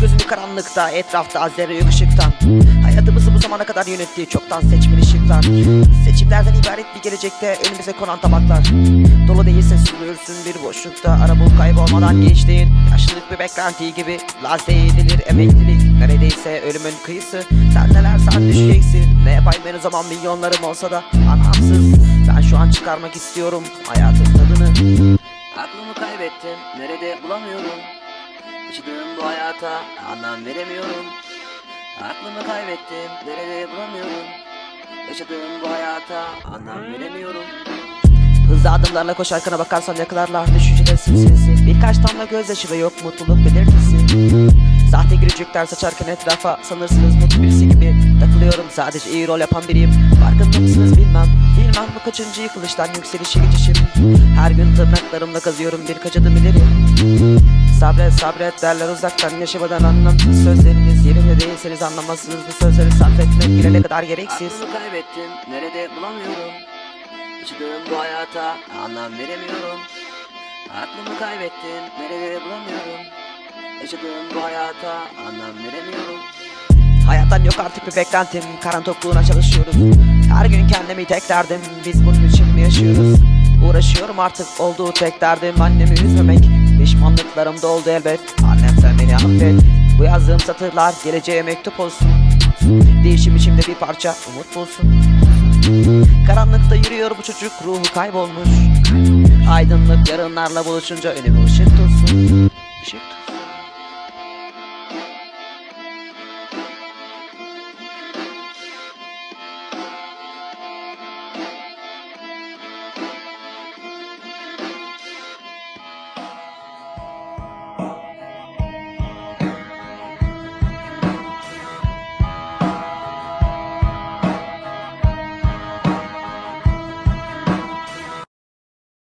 gözümü karanlıkta Etrafta zerre yok ışıktan Hayatımızı bu zamana kadar yönettiği çoktan seçmeli ışıklar Seçimlerden ibaret bir gelecekte önümüze konan tabaklar. Dolu değilse suluyorsun bir boşlukta. Ara bul kaybolmadan geçtiğin Yaşlılık bir beklenti gibi. Laze edilir emeklilik Neredeyse ölümün kıyısı. Sen neler sen düşeceksin Ne yapayım ben o zaman milyonlarım olsa da. Anlamsız Ben şu an çıkarmak istiyorum Hayatın tadını. Aklımı kaybettim Nerede bulamıyorum Yaşadığım bu hayata anlam veremiyorum. Aklımı kaybettim nerede bulamıyorum? Yaşadığım bu hayata anlam veremiyorum. Hızlı adımlarla koşarken bakarsan yakalarlar. Düşünceler silsilesi Birkaç damla gözyaşı ve yok mutluluk belirtisi. Sahte gülücükler saçarken etrafa sanırsınız mutlu birisi gibi Takılıyorum. Sadece iyi rol yapan biriyim. Farkında mısınız bilmem. Bilmem bu kaçıncı yıkılıştan yükselişe geçişim. Her gün tırnaklarımla kazıyorum birkaç adım ileri Sabret sabret derler uzaktan. Yaşamadan anlamsız sözleriniz. Yerinde değilseniz anlamazsınız. Bu sözleri sarf etmek bile ne kadar gereksiz. Aklımı kaybettim. Nerede bulamıyorum? Yaşadığım bu hayata anlam veremiyorum. Aklımı kaybettim. Nerede bulamıyorum? Yaşadığım bu hayata anlam veremiyorum. Hayattan yok artık bir beklentim. Karan tokluğuna çalışıyoruz. Her gün kendimi tek derdim. Biz bunun için mi yaşıyoruz? Uğraşıyorum artık. Olduğu tek derdim Annemi üzmemek Pişmanlıklarım da oldu elbet. Annem sen beni affet. Bu yazdığım satırlar geleceğe mektup olsun. Değişim içimde bir parça umut bulsun. Karanlıkta yürüyor bu çocuk ruhu kaybolmuş. Aydınlık yarınlarla buluşunca önüme ışık tutsun. Işık tutsun